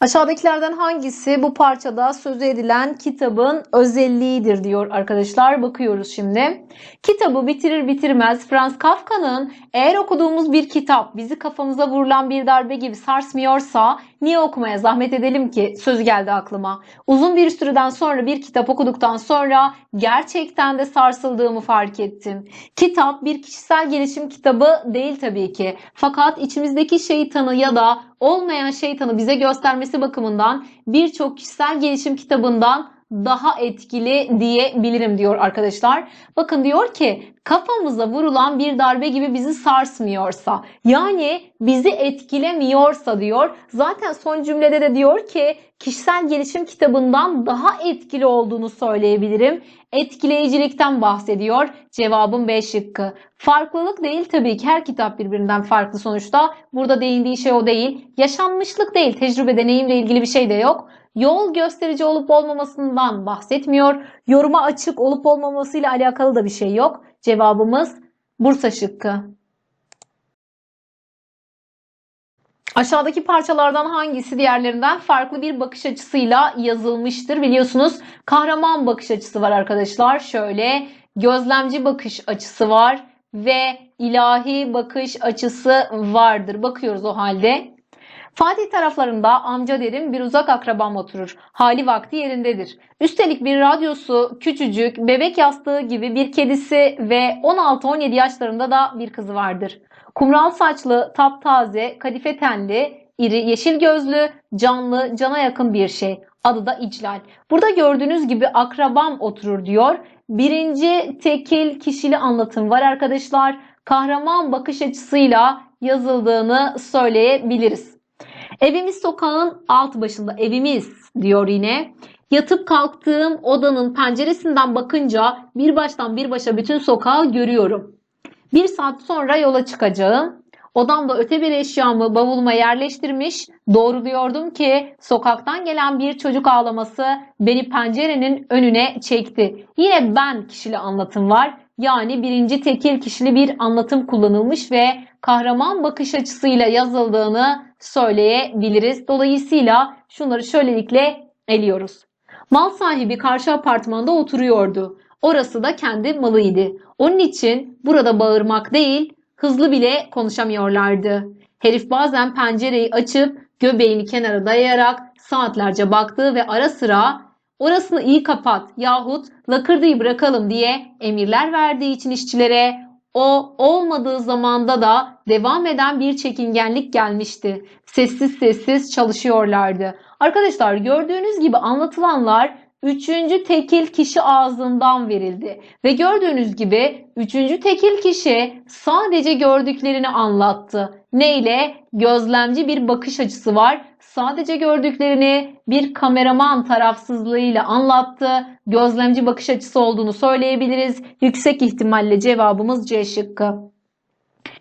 Aşağıdakilerden hangisi bu parçada sözü edilen kitabın özelliğidir diyor arkadaşlar. Bakıyoruz şimdi. Kitabı bitirir bitirmez Franz Kafka'nın eğer okuduğumuz bir kitap bizi kafamıza vurulan bir darbe gibi sarsmıyorsa niye okumaya zahmet edelim ki? Söz geldi aklıma. Uzun bir süreden sonra bir kitap okuduktan sonra gerçekten de sarsıldığımı fark ettim. Kitap bir kişisel gelişim kitabı değil tabii ki. Fakat içimizdeki şeytanı ya da olmayan şeytanı bize göstermesi bakımından birçok kişisel gelişim kitabından daha etkili diyebilirim diyor arkadaşlar. Bakın diyor ki kafamıza vurulan bir darbe gibi bizi sarsmıyorsa yani bizi etkilemiyorsa diyor. Zaten son cümlede de diyor ki kişisel gelişim kitabından daha etkili olduğunu söyleyebilirim. Etkileyicilikten bahsediyor. Cevabım B şıkkı. Farklılık değil tabii ki her kitap birbirinden farklı sonuçta. Burada değindiği şey o değil. Yaşanmışlık değil, tecrübe, deneyimle ilgili bir şey de yok. Yol gösterici olup olmamasından bahsetmiyor. Yoruma açık olup olmamasıyla alakalı da bir şey yok. Cevabımız Bursa şıkkı. Aşağıdaki parçalardan hangisi diğerlerinden farklı bir bakış açısıyla yazılmıştır? Biliyorsunuz kahraman bakış açısı var arkadaşlar. Şöyle gözlemci bakış açısı var ve ilahi bakış açısı vardır. Bakıyoruz o halde. Fatih taraflarında amca derim bir uzak akrabam oturur. Hali vakti yerindedir. Üstelik bir radyosu, küçücük, bebek yastığı gibi bir kedisi ve 16-17 yaşlarında da bir kızı vardır. Kumral saçlı, taptaze, kadife tenli, iri, yeşil gözlü, canlı, cana yakın bir şey. Adı da İclal. Burada gördüğünüz gibi akrabam oturur diyor. Birinci tekil kişili anlatım var arkadaşlar. Kahraman bakış açısıyla yazıldığını söyleyebiliriz. Evimiz sokağın alt başında. Evimiz diyor yine. Yatıp kalktığım odanın penceresinden bakınca bir baştan bir başa bütün sokağı görüyorum. Bir saat sonra yola çıkacağım. Odamda öte bir eşyamı bavuluma yerleştirmiş, doğruluyordum ki sokaktan gelen bir çocuk ağlaması beni pencerenin önüne çekti. Yine ben kişili anlatım var. Yani birinci tekil kişili bir anlatım kullanılmış ve kahraman bakış açısıyla yazıldığını söyleyebiliriz. Dolayısıyla şunları şöylelikle eliyoruz. Mal sahibi karşı apartmanda oturuyordu. Orası da kendi malıydı. Onun için burada bağırmak değil, hızlı bile konuşamıyorlardı. Herif bazen pencereyi açıp göbeğini kenara dayayarak saatlerce baktı ve ara sıra orasını iyi kapat yahut lakırdıyı bırakalım diye emirler verdiği için işçilere o olmadığı zamanda da devam eden bir çekingenlik gelmişti. Sessiz sessiz çalışıyorlardı. Arkadaşlar gördüğünüz gibi anlatılanlar üçüncü tekil kişi ağzından verildi. Ve gördüğünüz gibi üçüncü tekil kişi sadece gördüklerini anlattı. Neyle? Gözlemci bir bakış açısı var. Sadece gördüklerini bir kameraman tarafsızlığıyla anlattı. Gözlemci bakış açısı olduğunu söyleyebiliriz. Yüksek ihtimalle cevabımız C şıkkı.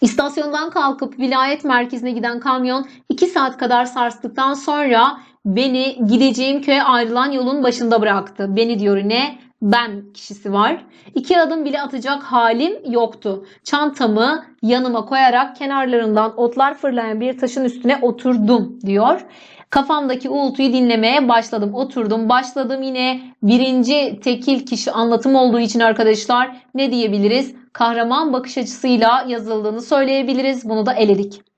İstasyondan kalkıp vilayet merkezine giden kamyon 2 saat kadar sarstıktan sonra beni gideceğim köye ayrılan yolun başında bıraktı. Beni diyor yine ben kişisi var. İki adım bile atacak halim yoktu. Çantamı yanıma koyarak kenarlarından otlar fırlayan bir taşın üstüne oturdum diyor. Kafamdaki uğultuyu dinlemeye başladım. Oturdum, başladım yine birinci tekil kişi anlatım olduğu için arkadaşlar ne diyebiliriz? Kahraman bakış açısıyla yazıldığını söyleyebiliriz. Bunu da eledik.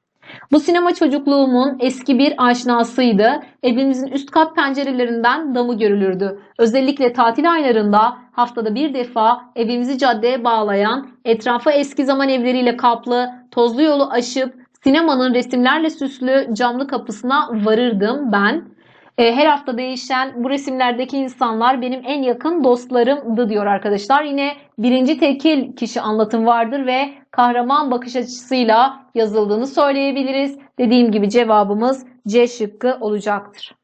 Bu sinema çocukluğumun eski bir aşinasıydı. Evimizin üst kat pencerelerinden damı görülürdü. Özellikle tatil aylarında haftada bir defa evimizi caddeye bağlayan, etrafa eski zaman evleriyle kaplı, tozlu yolu aşıp sinemanın resimlerle süslü camlı kapısına varırdım ben. E, her hafta değişen bu resimlerdeki insanlar benim en yakın dostlarımdı diyor arkadaşlar. Yine birinci tekil kişi anlatım vardır ve kahraman bakış açısıyla yazıldığını söyleyebiliriz. Dediğim gibi cevabımız C şıkkı olacaktır.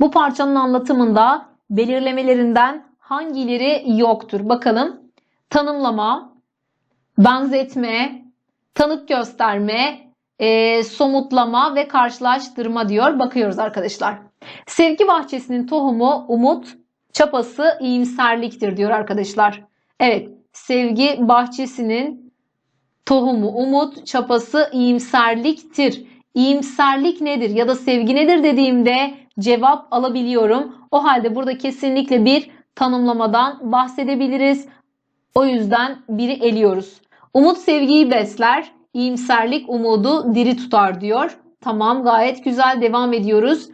Bu parçanın anlatımında belirlemelerinden hangileri yoktur? Bakalım. Tanımlama, benzetme, tanık gösterme, e, somutlama ve karşılaştırma diyor. Bakıyoruz arkadaşlar. Sevgi bahçesinin tohumu umut, çapası iyimserliktir diyor arkadaşlar. Evet, sevgi bahçesinin tohumu umut, çapası iyimserliktir. iyimserlik nedir ya da sevgi nedir dediğimde cevap alabiliyorum. O halde burada kesinlikle bir tanımlamadan bahsedebiliriz. O yüzden biri eliyoruz. Umut sevgiyi besler, iyimserlik umudu diri tutar diyor. Tamam gayet güzel devam ediyoruz.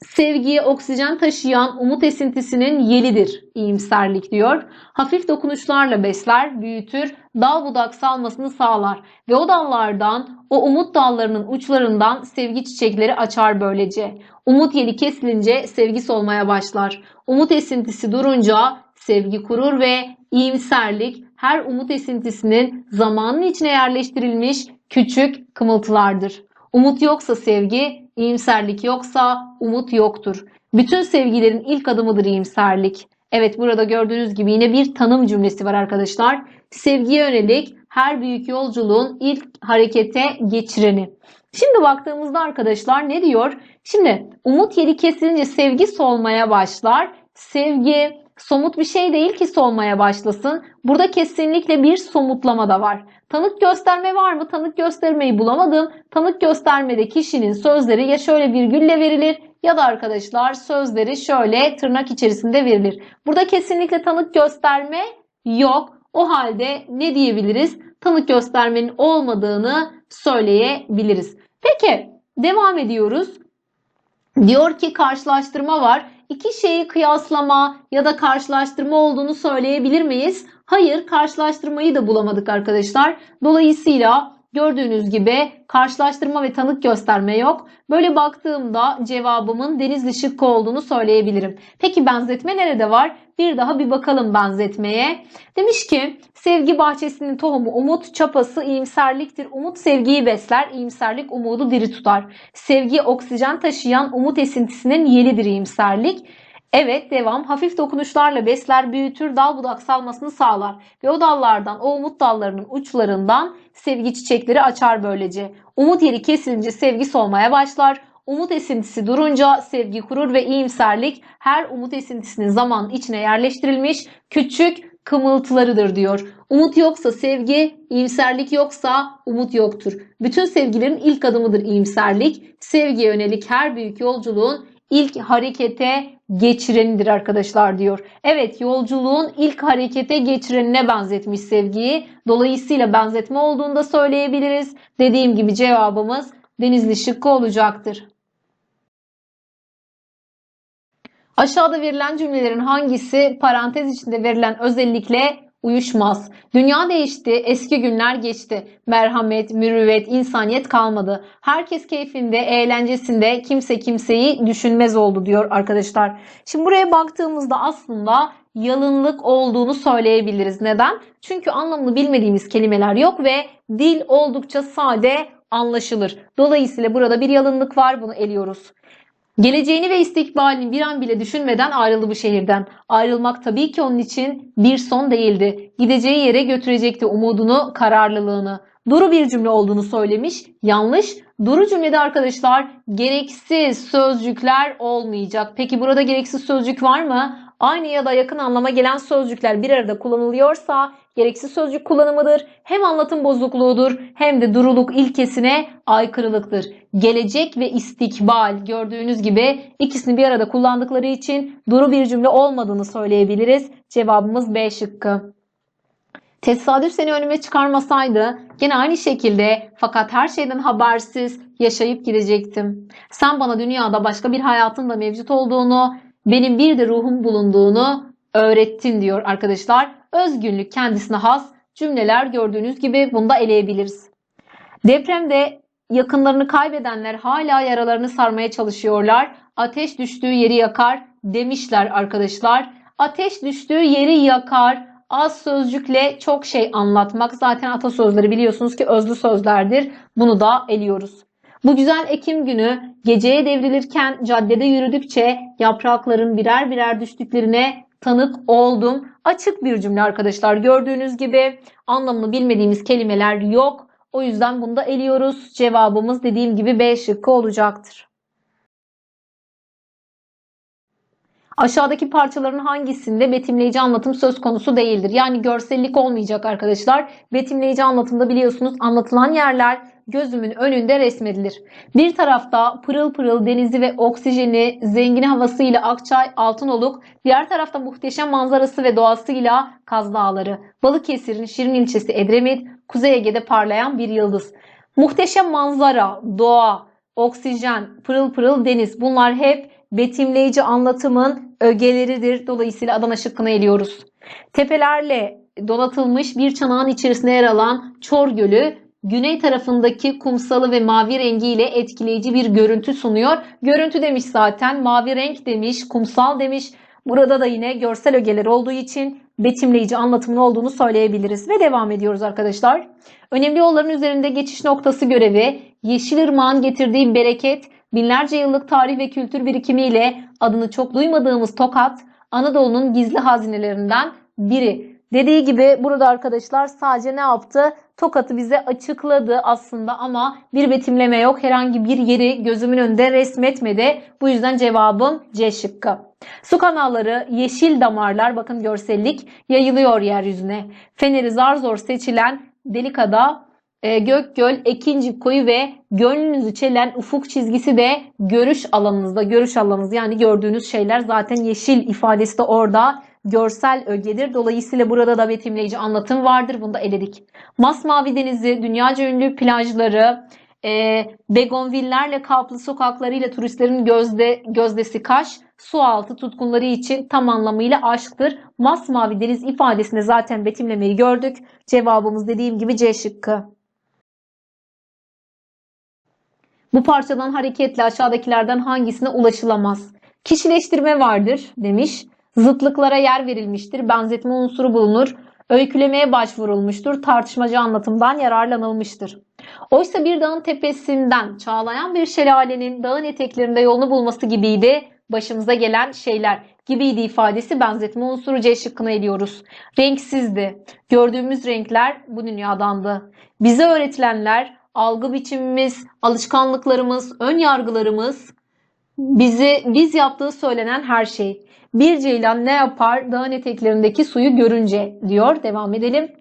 Sevgiye oksijen taşıyan umut esintisinin yelidir iyimserlik diyor. Hafif dokunuşlarla besler, büyütür, dal budak salmasını sağlar ve o dallardan, o umut dallarının uçlarından sevgi çiçekleri açar böylece. Umut yeli kesilince sevgi solmaya başlar. Umut esintisi durunca sevgi kurur ve iyimserlik her umut esintisinin zamanın içine yerleştirilmiş küçük kımıltılardır. Umut yoksa sevgi, iyimserlik yoksa umut yoktur. Bütün sevgilerin ilk adımıdır iyimserlik. Evet burada gördüğünüz gibi yine bir tanım cümlesi var arkadaşlar. Sevgiye yönelik her büyük yolculuğun ilk harekete geçireni. Şimdi baktığımızda arkadaşlar ne diyor? Şimdi umut yeri kesilince sevgi solmaya başlar. Sevgi somut bir şey değil ki solmaya başlasın. Burada kesinlikle bir somutlama da var. Tanık gösterme var mı? Tanık göstermeyi bulamadım. Tanık göstermede kişinin sözleri ya şöyle virgülle verilir ya da arkadaşlar sözleri şöyle tırnak içerisinde verilir. Burada kesinlikle tanık gösterme yok. O halde ne diyebiliriz? Tanık göstermenin olmadığını söyleyebiliriz. Peki devam ediyoruz. Diyor ki karşılaştırma var. İki şeyi kıyaslama ya da karşılaştırma olduğunu söyleyebilir miyiz? Hayır, karşılaştırmayı da bulamadık arkadaşlar. Dolayısıyla gördüğünüz gibi karşılaştırma ve tanık gösterme yok. Böyle baktığımda cevabımın denizli şıkkı olduğunu söyleyebilirim. Peki benzetme nerede var? Bir daha bir bakalım benzetmeye. Demiş ki sevgi bahçesinin tohumu umut, çapası iyimserliktir. Umut sevgiyi besler, iyimserlik umudu diri tutar. Sevgi oksijen taşıyan umut esintisinin yelidir iyimserlik. Evet devam. Hafif dokunuşlarla besler, büyütür, dal budak salmasını sağlar. Ve o dallardan, o umut dallarının uçlarından sevgi çiçekleri açar böylece. Umut yeri kesilince sevgi solmaya başlar. Umut esintisi durunca sevgi kurur ve iyimserlik her umut esintisinin zaman içine yerleştirilmiş küçük kımıltılarıdır diyor. Umut yoksa sevgi, iyimserlik yoksa umut yoktur. Bütün sevgilerin ilk adımıdır iyimserlik. Sevgiye yönelik her büyük yolculuğun ilk harekete geçirenidir arkadaşlar diyor. Evet yolculuğun ilk harekete geçirenine benzetmiş sevgiyi. Dolayısıyla benzetme olduğunu da söyleyebiliriz. Dediğim gibi cevabımız denizli şıkkı olacaktır. Aşağıda verilen cümlelerin hangisi parantez içinde verilen özellikle uyuşmaz? Dünya değişti, eski günler geçti. Merhamet, mürüvvet, insaniyet kalmadı. Herkes keyfinde, eğlencesinde, kimse kimseyi düşünmez oldu diyor arkadaşlar. Şimdi buraya baktığımızda aslında yalınlık olduğunu söyleyebiliriz. Neden? Çünkü anlamını bilmediğimiz kelimeler yok ve dil oldukça sade anlaşılır. Dolayısıyla burada bir yalınlık var. Bunu eliyoruz. Geleceğini ve istikbalini bir an bile düşünmeden ayrıldı bu şehirden. Ayrılmak tabii ki onun için bir son değildi. Gideceği yere götürecekti umudunu, kararlılığını. Duru bir cümle olduğunu söylemiş. Yanlış. Duru cümlede arkadaşlar gereksiz sözcükler olmayacak. Peki burada gereksiz sözcük var mı? Aynı ya da yakın anlama gelen sözcükler bir arada kullanılıyorsa gereksiz sözcük kullanımıdır. Hem anlatım bozukluğudur hem de duruluk ilkesine aykırılıktır. Gelecek ve istikbal gördüğünüz gibi ikisini bir arada kullandıkları için duru bir cümle olmadığını söyleyebiliriz. Cevabımız B şıkkı. Tesadüf seni önüme çıkarmasaydı gene aynı şekilde fakat her şeyden habersiz yaşayıp gidecektim. Sen bana dünyada başka bir hayatın da mevcut olduğunu, benim bir de ruhum bulunduğunu öğrettin diyor arkadaşlar. Özgünlük kendisine has cümleler gördüğünüz gibi bunu da eleyebiliriz. Depremde yakınlarını kaybedenler hala yaralarını sarmaya çalışıyorlar. Ateş düştüğü yeri yakar demişler arkadaşlar. Ateş düştüğü yeri yakar. Az sözcükle çok şey anlatmak. Zaten atasözleri biliyorsunuz ki özlü sözlerdir. Bunu da eliyoruz. Bu güzel Ekim günü geceye devrilirken caddede yürüdükçe yaprakların birer birer düştüklerine tanık oldum. Açık bir cümle arkadaşlar. Gördüğünüz gibi anlamını bilmediğimiz kelimeler yok. O yüzden bunu da eliyoruz. Cevabımız dediğim gibi B şıkkı olacaktır. Aşağıdaki parçaların hangisinde betimleyici anlatım söz konusu değildir? Yani görsellik olmayacak arkadaşlar. Betimleyici anlatımda biliyorsunuz anlatılan yerler gözümün önünde resmedilir. Bir tarafta pırıl pırıl denizi ve oksijeni, zengin havasıyla Akçay, Altınoluk, diğer tarafta muhteşem manzarası ve doğasıyla Kaz Dağları, Balıkesir'in Şirin ilçesi Edremit, Kuzey Ege'de parlayan bir yıldız. Muhteşem manzara, doğa, oksijen, pırıl pırıl deniz bunlar hep betimleyici anlatımın ögeleridir. Dolayısıyla Adana şıkkını eliyoruz. Tepelerle donatılmış bir çanağın içerisinde yer alan Çor Gölü güney tarafındaki kumsalı ve mavi rengiyle etkileyici bir görüntü sunuyor. Görüntü demiş zaten, mavi renk demiş, kumsal demiş. Burada da yine görsel ögeler olduğu için betimleyici anlatımın olduğunu söyleyebiliriz. Ve devam ediyoruz arkadaşlar. Önemli yolların üzerinde geçiş noktası görevi, Yeşilırmağın getirdiği bereket, binlerce yıllık tarih ve kültür birikimiyle adını çok duymadığımız Tokat, Anadolu'nun gizli hazinelerinden biri. Dediği gibi burada arkadaşlar sadece ne yaptı? Tokat'ı bize açıkladı aslında ama bir betimleme yok. Herhangi bir yeri gözümün önünde resmetmedi. Bu yüzden cevabım C şıkkı. Su kanalları, yeşil damarlar bakın görsellik yayılıyor yeryüzüne. Feneri zar zor seçilen Delikada e, Gökgöl, Ekinci koyu ve gönlünüzü çelen ufuk çizgisi de görüş alanınızda. Görüş alanınız yani gördüğünüz şeyler zaten yeşil ifadesi de orada görsel ögedir. Dolayısıyla burada da betimleyici anlatım vardır. Bunu da eledik. Masmavi denizi, dünyaca ünlü plajları, e, begonvillerle kaplı sokaklarıyla turistlerin gözde, gözdesi Kaş, su altı tutkunları için tam anlamıyla aşktır. Masmavi deniz ifadesinde zaten betimlemeyi gördük. Cevabımız dediğim gibi C şıkkı. Bu parçadan hareketle aşağıdakilerden hangisine ulaşılamaz? Kişileştirme vardır demiş. Zıtlıklara yer verilmiştir. Benzetme unsuru bulunur. Öykülemeye başvurulmuştur. Tartışmacı anlatımdan yararlanılmıştır. Oysa bir dağın tepesinden çağlayan bir şelalenin dağın eteklerinde yolunu bulması gibiydi başımıza gelen şeyler gibiydi ifadesi benzetme unsuru C şıkkına eliyoruz. Renksizdi. Gördüğümüz renkler bu dünyadandı. Bize öğretilenler algı biçimimiz, alışkanlıklarımız, ön yargılarımız, bizi biz yaptığı söylenen her şey. Bir ceylan ne yapar dağın eteklerindeki suyu görünce diyor. Devam edelim.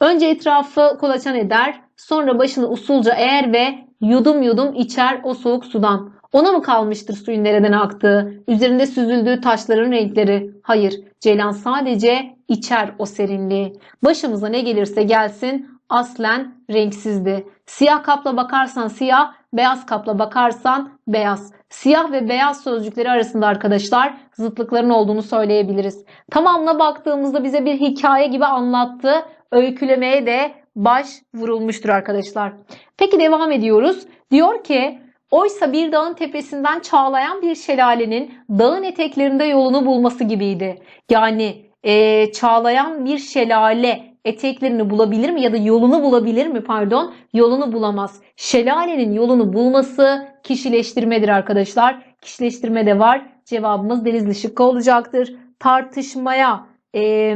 Önce etrafı kolaçan eder, sonra başını usulca eğer ve yudum yudum içer o soğuk sudan. Ona mı kalmıştır suyun nereden aktığı, üzerinde süzüldüğü taşların renkleri? Hayır, ceylan sadece içer o serinliği. Başımıza ne gelirse gelsin aslen renksizdi. Siyah kapla bakarsan siyah, beyaz kapla bakarsan beyaz. Siyah ve beyaz sözcükleri arasında arkadaşlar zıtlıkların olduğunu söyleyebiliriz. Tamamına baktığımızda bize bir hikaye gibi anlattı. Öykülemeye de baş vurulmuştur arkadaşlar. Peki devam ediyoruz. Diyor ki Oysa bir dağın tepesinden çağlayan bir şelalenin dağın eteklerinde yolunu bulması gibiydi. Yani e, çağlayan bir şelale eteklerini bulabilir mi ya da yolunu bulabilir mi pardon yolunu bulamaz. Şelalenin yolunu bulması kişileştirmedir arkadaşlar. Kişileştirme de var. Cevabımız Denizli şıkkı olacaktır. Tartışmaya e,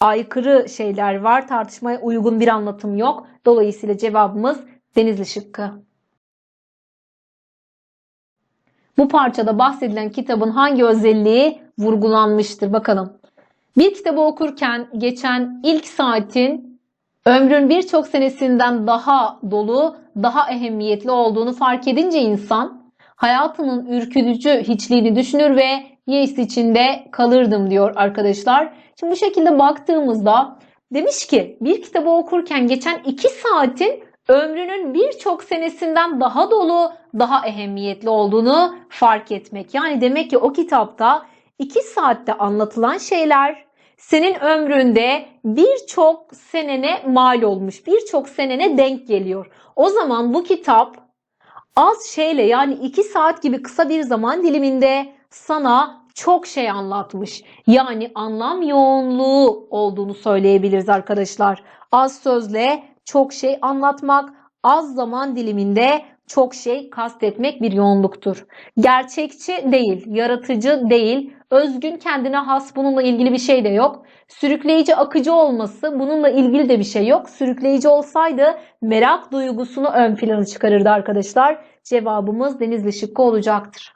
aykırı şeyler var. Tartışmaya uygun bir anlatım yok. Dolayısıyla cevabımız Denizli şıkkı. Bu parçada bahsedilen kitabın hangi özelliği vurgulanmıştır? Bakalım. Bir kitabı okurken geçen ilk saatin ömrün birçok senesinden daha dolu, daha ehemmiyetli olduğunu fark edince insan hayatının ürkütücü hiçliğini düşünür ve yeis içinde kalırdım diyor arkadaşlar. Şimdi bu şekilde baktığımızda demiş ki bir kitabı okurken geçen iki saatin ömrünün birçok senesinden daha dolu, daha ehemmiyetli olduğunu fark etmek. Yani demek ki o kitapta 2 saatte anlatılan şeyler senin ömründe birçok senene mal olmuş, birçok senene denk geliyor. O zaman bu kitap az şeyle yani 2 saat gibi kısa bir zaman diliminde sana çok şey anlatmış. Yani anlam yoğunluğu olduğunu söyleyebiliriz arkadaşlar. Az sözle çok şey anlatmak, az zaman diliminde çok şey kastetmek bir yoğunluktur. Gerçekçi değil, yaratıcı değil, özgün kendine has bununla ilgili bir şey de yok. Sürükleyici akıcı olması bununla ilgili de bir şey yok. Sürükleyici olsaydı merak duygusunu ön plana çıkarırdı arkadaşlar. Cevabımız Denizli şıkkı olacaktır.